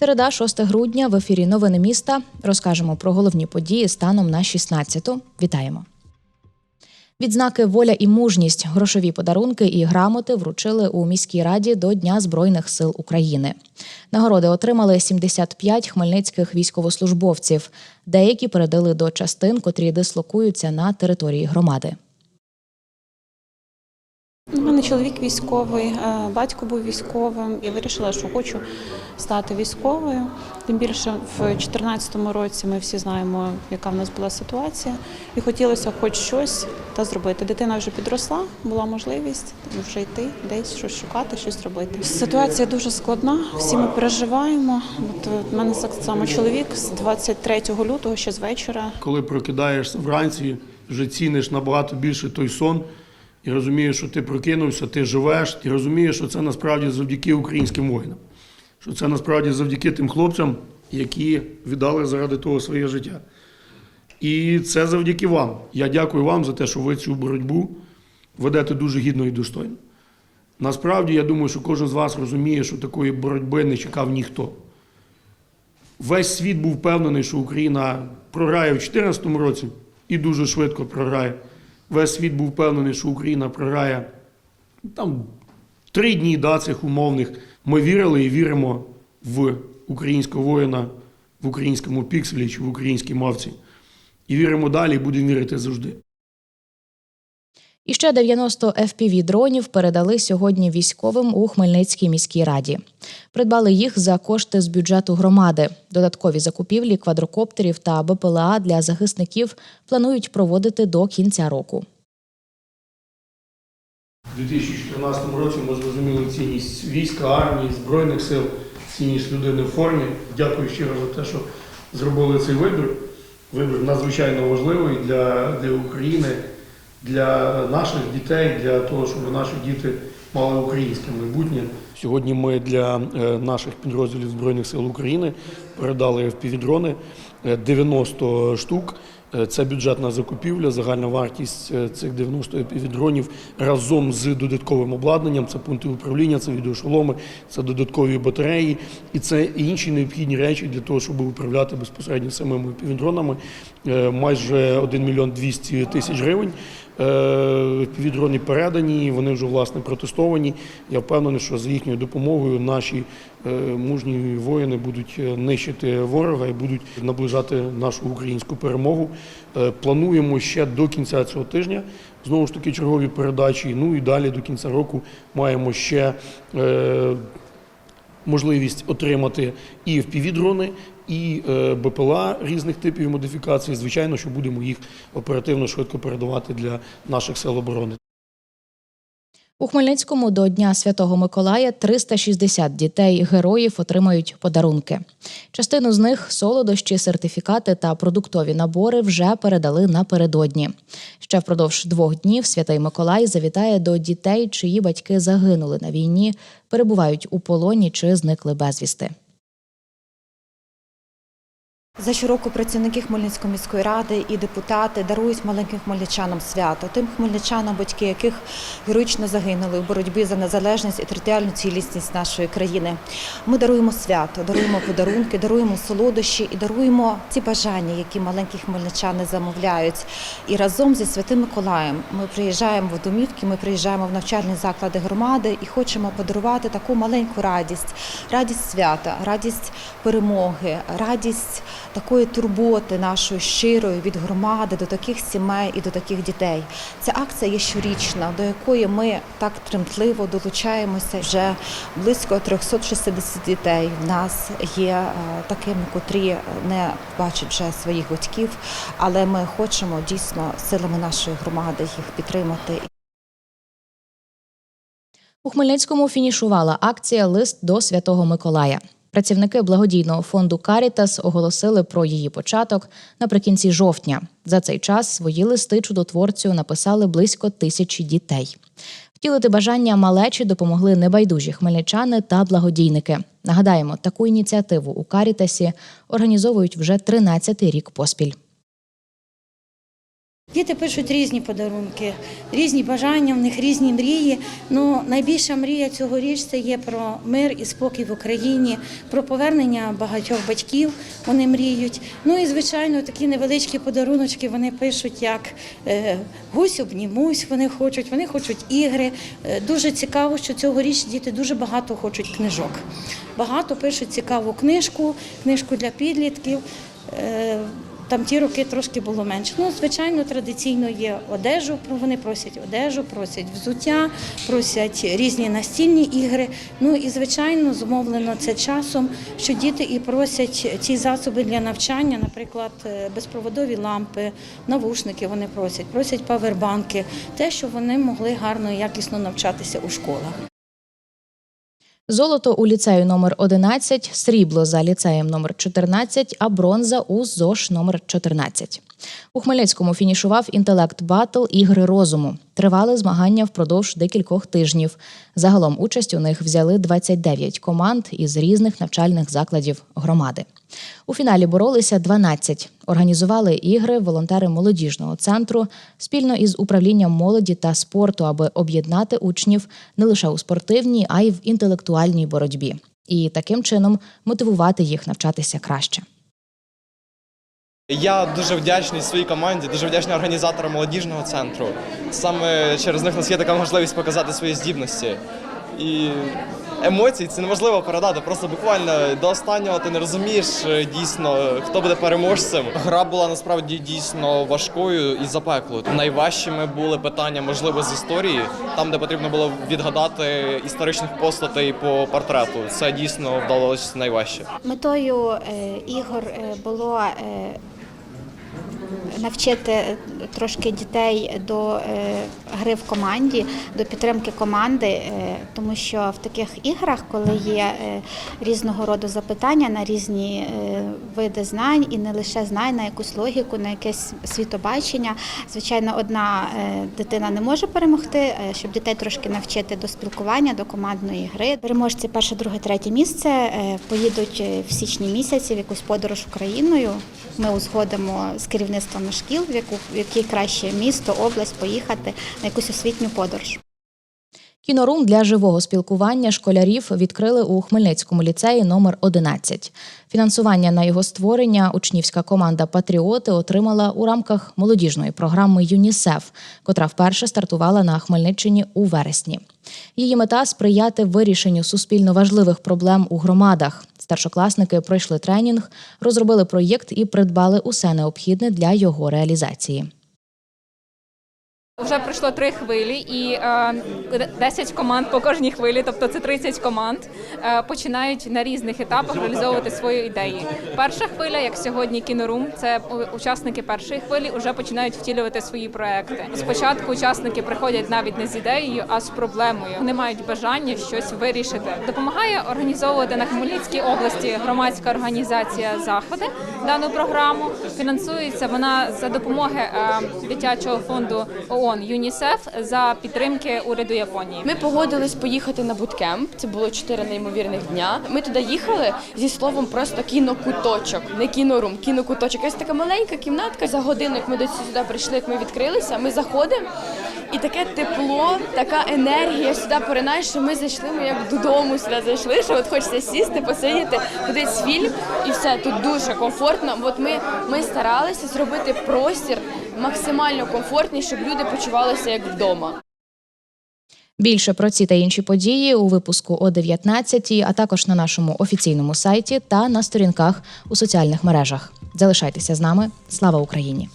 Середа, 6 грудня в ефірі Новини міста. Розкажемо про головні події станом на 16-ту. Вітаємо. Відзнаки Воля і мужність, грошові подарунки і грамоти вручили у міській раді до Дня Збройних сил України. Нагороди отримали 75 хмельницьких військовослужбовців. Деякі передали до частин, котрі дислокуються на території громади. Мене чоловік військовий, е, батько був військовим і вирішила, що хочу стати військовою. Тим більше в 2014 році ми всі знаємо, яка в нас була ситуація, і хотілося хоч щось та зробити. Дитина вже підросла, була можливість вже йти, десь щось шукати, щось робити. Ситуація дуже складна, всі ми переживаємо. От е, в мене само чоловік з 23 лютого, ще з вечора, Коли прокидаєшся вранці, вже ціниш набагато більше той сон і розумієш, що ти прокинувся, ти живеш, і розумієш, що це насправді завдяки українським воїнам, що це насправді завдяки тим хлопцям, які віддали заради того своє життя. І це завдяки вам. Я дякую вам за те, що ви цю боротьбу ведете дуже гідно і достойно. Насправді, я думаю, що кожен з вас розуміє, що такої боротьби не чекав ніхто. Весь світ був впевнений, що Україна програє в 2014 році і дуже швидко програє. Весь світ був впевнений, що Україна програє там три дні да, цих умовних. Ми вірили і віримо в українського воїна, в українському пікселі чи в українській мавці. І віримо далі, і будемо вірити завжди. І ще 90 fpv дронів передали сьогодні військовим у Хмельницькій міській раді. Придбали їх за кошти з бюджету громади. Додаткові закупівлі квадрокоптерів та БПЛА для захисників планують проводити до кінця року. У 2014 році ми зрозуміли цінність війська, армії, Збройних сил, цінність людини в формі. Дякую щиро за те, що зробили цей вибір. Вибір надзвичайно важливий для, для України, для наших дітей, для того, щоб наші діти мали українське майбутнє. Сьогодні ми для е, наших підрозділів Збройних сил України передали впівдрони 90 штук. Е, Це бюджетна закупівля, загальна вартість е, цих 90 півдронів разом з додатковим обладнанням. Це пункти управління, це відеошоломи, це додаткові батареї і це інші необхідні речі для того, щоб управляти безпосередньо самими півдронами. Е, Майже 1 мільйон 200 тисяч гривень. Півдрони передані, вони вже власне протестовані. Я впевнений, що за їхньою допомогою наші е, мужні воїни будуть е, нищити ворога і будуть наближати нашу українську перемогу. Е, Плануємо ще до кінця цього тижня знову ж таки чергові передачі. Ну і далі до кінця року маємо ще. Можливість отримати і впівдрони, і е, БПЛА різних типів модифікацій. Звичайно, що будемо їх оперативно швидко передавати для наших сил оборони. У Хмельницькому до Дня Святого Миколая 360 дітей героїв отримають подарунки. Частину з них солодощі, сертифікати та продуктові набори вже передали напередодні. Ще впродовж двох днів Святий Миколай завітає до дітей, чиї батьки загинули на війні, перебувають у полоні чи зникли безвісти. За щороку працівники Хмельницької міської ради і депутати дарують маленьким хмельничанам свято, тим хмельничанам, батьки яких героїчно загинули у боротьбі за незалежність і територіальну цілісність нашої країни. Ми даруємо свято, даруємо подарунки, даруємо солодощі і даруємо ті бажання, які маленькі хмельничани замовляють. І разом зі Святим Миколаєм ми приїжджаємо в домівки, ми приїжджаємо в навчальні заклади громади і хочемо подарувати таку маленьку радість, радість свята, радість перемоги, радість такої турботи нашої щирої від громади до таких сімей і до таких дітей. Ця акція є щорічна, до якої ми так тремтливо долучаємося. Вже близько 360 дітей в нас є е, такими, котрі не бачать вже своїх батьків, але ми хочемо дійсно силами нашої громади їх підтримати. У Хмельницькому фінішувала акція Лист до Святого Миколая. Працівники благодійного фонду Карітас оголосили про її початок наприкінці жовтня. За цей час свої листи чудотворцю написали близько тисячі дітей. Втілити бажання малечі допомогли небайдужі хмельничани та благодійники. Нагадаємо, таку ініціативу у Карітасі організовують вже 13-й рік поспіль. Діти пишуть різні подарунки, різні бажання, в них різні мрії. Ну, найбільша мрія цьогоріч це є про мир і спокій в Україні, про повернення багатьох батьків. Вони мріють. Ну і звичайно, такі невеличкі подаруночки вони пишуть, як е, гусь обнімусь. Вони хочуть, вони хочуть ігри. Е, дуже цікаво, що цьогоріч діти дуже багато хочуть книжок. Багато пишуть цікаву книжку, книжку для підлітків. Там ті роки трошки було менше. Ну, звичайно, традиційно є одежу. Вони просять одежу, просять взуття, просять різні настільні ігри. Ну і звичайно, зумовлено це часом, що діти і просять ці засоби для навчання, наприклад, е, безпроводові лампи, навушники. Вони просять, просять павербанки, те, щоб вони могли гарно і якісно навчатися у школах. Золото у ліцею номер 11, срібло за ліцеєм номер 14, а бронза у ЗОШ номер 14. У Хмельницькому фінішував інтелект батл ігри розуму. Тривали змагання впродовж декількох тижнів. Загалом участь у них взяли 29 команд із різних навчальних закладів громади. У фіналі боролися 12. Організували ігри волонтери молодіжного центру спільно із управлінням молоді та спорту, аби об'єднати учнів не лише у спортивній, а й в інтелектуальній боротьбі, і таким чином мотивувати їх навчатися краще. Я дуже вдячний своїй команді, дуже вдячний організаторам молодіжного центру. Саме через них у нас є така можливість показати свої здібності. І емоції це неможливо передати. Просто буквально до останнього ти не розумієш е, дійсно, хто буде переможцем. Гра була насправді дійсно важкою і запеклою. Найважчими були питання, можливо, з історії, там, де потрібно було відгадати історичних постатей по портрету. Це дійсно вдалося найважче. Метою е, ігор е, було е, навчити трошки дітей до е, гри в команді, до підтримки команди, е, тому що в таких іграх, коли є е, різного роду запитання на різні види знань, і не лише знань, на якусь логіку, на якесь світобачення, звичайно, одна дитина не може перемогти, щоб дітей трошки навчити до спілкування, до командної гри. Переможці перше, друге, третє місце поїдуть в січні місяці в якусь подорож Україною. Ми узгодимо з керівництвами шкіл, в яку в яке краще місто, область поїхати на якусь освітню подорож. Кінорум для живого спілкування школярів відкрили у Хмельницькому ліцеї номер 11. Фінансування на його створення учнівська команда Патріоти отримала у рамках молодіжної програми ЮНІСЕФ, котра вперше стартувала на Хмельниччині у вересні. Її мета сприяти вирішенню суспільно важливих проблем у громадах. Старшокласники пройшли тренінг, розробили проєкт і придбали усе необхідне для його реалізації. Вже пройшло три хвилі і е, 10 команд по кожній хвилі, тобто це 30 команд, е, починають на різних етапах реалізовувати свої ідеї. Перша хвиля, як сьогодні кінорум, це учасники першої хвилі вже починають втілювати свої проекти. Спочатку учасники приходять навіть не з ідеєю, а з проблемою. Вони мають бажання щось вирішити. Допомагає організовувати на Хмельницькій області громадська організація заходи. Дану програму фінансується вона за допомоги е, дитячого фонду ООН ЮНІСЕФ за підтримки уряду Японії. Ми погодились поїхати на буткемп. Це було чотири неймовірних дня. Ми туди їхали зі словом просто кінокуточок, не кінорум, кінокуточок. Ось така маленька кімнатка. За годину, як ми до сюди прийшли, як ми відкрилися, ми заходимо. І таке тепло, така енергія сюди поринаєш, що ми зайшли, ми як додому сюди зайшли, що от хочеться сісти, посидіти, подивитися фільм, і все тут дуже комфортно. От ми, ми старалися зробити простір максимально комфортний, щоб люди почувалися як вдома. Більше про ці та інші події у випуску о 19, а також на нашому офіційному сайті та на сторінках у соціальних мережах. Залишайтеся з нами. Слава Україні!